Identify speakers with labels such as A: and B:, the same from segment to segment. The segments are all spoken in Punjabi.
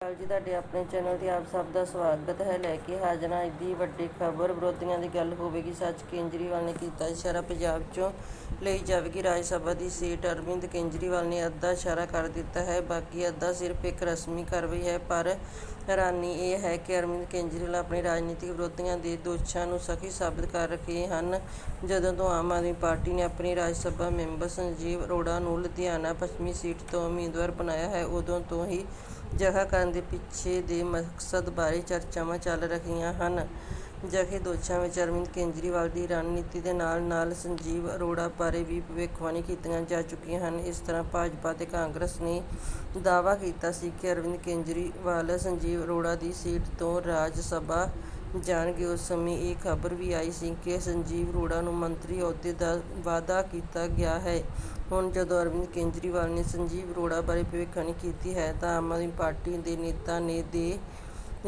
A: ਸਤਿ ਜੀ, ਤੁਹਾਡੇ ਆਪਣੇ ਚੈਨਲ ਤੇ ਆਪ ਸਭ ਦਾ ਸਵਾਗਤ ਹੈ। ਲੈ ਕੇ ਹਾਜ਼ਰ ਹਾਂ ਦੀ ਵੱਡੀ ਖਬਰ। ਵਿਰੋਧੀਆਂ ਦੀ ਗੱਲ ਹੋਵੇਗੀ, ਸੱਚ ਕੇਜਰੀਵਾਲ ਨੇ ਕੀਤਾ ਇਸ਼ਾਰਾ ਪੰਜਾਬ ਚੋਂ ਲਈ ਜਾਵੇਗੀ ਰਾਜ ਸਭਾ ਦੀ ਸੀਟ। ਅਰਵਿੰਦ ਕੇਜਰੀਵਾਲ ਨੇ ਅੱਧਾ ਇਸ਼ਾਰਾ ਕਰ ਦਿੱਤਾ ਹੈ, ਬਾਕੀ ਅੱਧਾ ਸਿਰਫ ਇੱਕ ਰਸਮੀ ਕਾਰਵਾਈ ਹੈ। ਪਰ ਹੈਰਾਨੀ ਇਹ ਹੈ ਕਿ ਅਰਵਿੰਦ ਕੇਜਰੀਵਾਲ ਆਪਣੇ ਰਾਜਨੀਤਿਕ ਵਿਰੋਧੀਆਂ ਦੇ ਦੋਸ਼ਾਂ ਨੂੰ ਸਖੀ ਸਾਬਤ ਕਰ ਰਹੇ ਹਨ। ਜਦੋਂ ਤੋਂ ਆਮ ਆਦਮੀ ਪਾਰਟੀ ਨੇ ਆਪਣੀ ਰਾਜ ਸਭਾ ਮੈਂਬਰ ਸੰਜੀਵ ਅਰੋੜਾ ਨੂੰ ਲੁਧਿਆਣਾ ਪੱਛਮੀ ਸੀਟ ਤੋਂ ਉਮੀਦਵਾਰ ਬਣਾਇਆ ਹੈ, ਉਦੋਂ ਤੋਂ ਹੀ ਜਗ੍ਹਾ ਕਰਨ ਦੇ ਪਿੱਛੇ ਦੇ ਮਕਸਦ ਬਾਰੇ ਚਰਚਾਵਾਂ ਚੱਲ ਰਹੀਆਂ ਹਨ। ਜਥੇ ਦੋਸ਼ਾਂ ਵਿੱਚ ਅਰਵਿੰਦ ਕੇਜਰੀਵਾਲ ਦੀ ਰਣਨੀਤੀ ਦੇ ਨਾਲ ਨਾਲ ਸੰਜੀਵ ਅਰੋੜਾ ਬਾਰੇ ਵੀ ਭਵਿੱਖਬਾਣੀ ਕੀਤੀਆਂ ਜਾ ਚੁੱਕੀਆਂ ਹਨ। ਇਸ ਤਰ੍ਹਾਂ ਭਾਜਪਾ ਤੇ ਕਾਂਗਰਸ ਨੇ ਦਾਅਵਾ ਕੀਤਾ ਸੀ ਕਿ ਅਰਵਿੰਦ ਕੇਜਰੀਵਾਲ ਸੰਜੀਵ ਅਰੋੜਾ ਦੀ ਸੀਟ ਤੋਂ ਰਾਜ ਸਭਾ ਜਾਣਗੇ, ਉਸ ਸਮੇਂ ਇਹ ਖਬਰ ਵੀ ਆਈ ਸੀ ਕਿ ਸੰਜੀਵ ਅਰੋੜਾ ਨੂੰ ਮੰਤਰੀ ਅਹੁਦੇ ਦਾ ਵਾਅਦਾ ਕੀਤਾ ਗਿਆ ਹੈ। ਹੁਣ ਜਦੋਂ ਅਰਵਿੰਦ ਕੇਜਰੀਵਾਲ ਨੇ ਸੰਜੀਵ ਅਰੋੜਾ ਬਾਰੇ ਭਵਿੱਖਬਾਣੀ ਕੀਤੀ ਹੈ, ਤਾਂ ਆਮ ਆਦਮੀ ਪਾਰਟੀ ਦੇ ਨੇਤਾ ਨੇ ਦੇ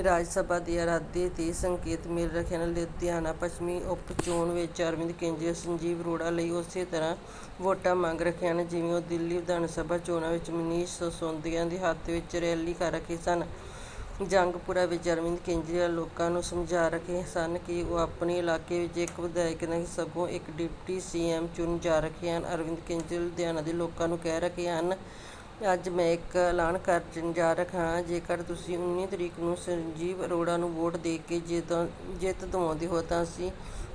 A: ਰਾਜ ਸਭਾ ਦੇ ਅਰਾਦੇ ਤੇ ਸੰਕੇਤ ਮਿਲ ਰਹੇ ਹਨ ਲੁਧਿਆਣਾ ਪੱਛਮੀ ਉਪ ਚੋਣ ਵਿੱਚ ਅਰਵਿੰਦ ਕੇਜਰੀਵਾਲ, ਸੰਜੀਵ ਅਰੋੜਾ ਲਈ ਉਸੇ ਤਰ੍ਹਾਂ ਵੋਟਾਂ ਮੰਗ ਰਹੇ ਹਨ, ਜਿਵੇਂ ਉਹ ਦਿੱਲੀ ਵਿਧਾਨ ਸਭਾ ਚੋਣਾਂ ਵਿੱਚ ਮਨੀਸ਼ ਸਿਸੋਦੀਆ ਦੇ ਹੱਥ ਵਿੱਚ ਰੈਲੀ ਕਰ ਰਹੇ ਸਨ। ਜੰਗਪੁਰਾ ਵਿੱਚ ਅਰਵਿੰਦ ਕੇਜਰੀਵਾਲ ਲੋਕਾਂ ਨੂੰ ਸਮਝਾ ਰਹੇ ਸਨ ਕਿ ਉਹ ਆਪਣੇ ਇਲਾਕੇ ਵਿੱਚ ਇੱਕ ਵਿਧਾਇਕ ਨਹੀਂ, ਸਗੋਂ ਇੱਕ ਡਿਪਟੀ ਸੀਐਮ ਚੁਣ ਜਾ ਰਹੇ ਹਨ। ਅਰਵਿੰਦ ਕੇਜਰੀਵਾਲ ਲੁਧਿਆਣਾ ਦੇ ਲੋਕਾਂ ਨੂੰ ਕਹਿ ਰਹੇ ਹਨ, ਅੱਜ ਮੈਂ ਇੱਕ ਐਲਾਨ ਕਰਨ ਜਾ ਰਿਹਾ ਹਾਂ। ਜੇਕਰ ਤੁਸੀਂ 19 ਤਰੀਕ ਨੂੰ ਸੰਜੀਵ ਅਰੋੜਾ ਨੂੰ ਵੋਟ ਦੇ ਕੇ ਜਿੱਤ ਜਿੱਤ ਦਿਵਾਉਂਦੇ ਹੋ, ਤਾਂ ਅਸੀਂ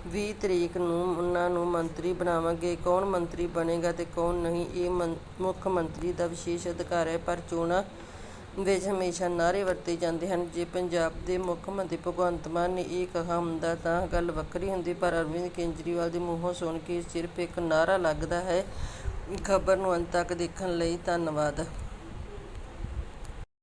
A: ਵੀਹ ਤਰੀਕ ਨੂੰ ਉਹਨਾਂ ਨੂੰ ਮੰਤਰੀ ਬਣਾਵਾਂਗੇ। ਕੌਣ ਮੰਤਰੀ ਬਣੇਗਾ ਤੇ ਕੌਣ ਨਹੀਂ, ਇਹ ਮੰ- ਮੁੱਖ ਮੰਤਰੀ ਦਾ ਵਿਸ਼ੇਸ਼ ਅਧਿਕਾਰ ਹੈ, ਪਰ ਚੋਣਾਂ ਵਿੱਚ ਹਮੇਸ਼ਾ ਨਾਅਰੇ ਵਰਤੇ ਜਾਂਦੇ ਹਨ। ਜੇ ਪੰਜਾਬ ਦੇ ਮੁੱਖ ਮੰਤਰੀ ਭਗਵੰਤ ਮਾਨ ਨੇ ਇਹ ਕਿਹਾ ਹੁੰਦਾ ਤਾਂ ਗੱਲ ਵੱਖਰੀ ਹੁੰਦੀ, ਪਰ ਅਰਵਿੰਦ ਕੇਜਰੀਵਾਲ ਦੇ ਮੂੰਹੋਂ ਸੁਣ ਕੇ ਸਿਰਫ ਇੱਕ ਨਾਅਰਾ ਲੱਗਦਾ ਹੈ। ਖਬਰ ਨੂੰ ਅੰਤ ਤੱਕ ਦੇਖਣ ਲਈ ਧੰਨਵਾਦ।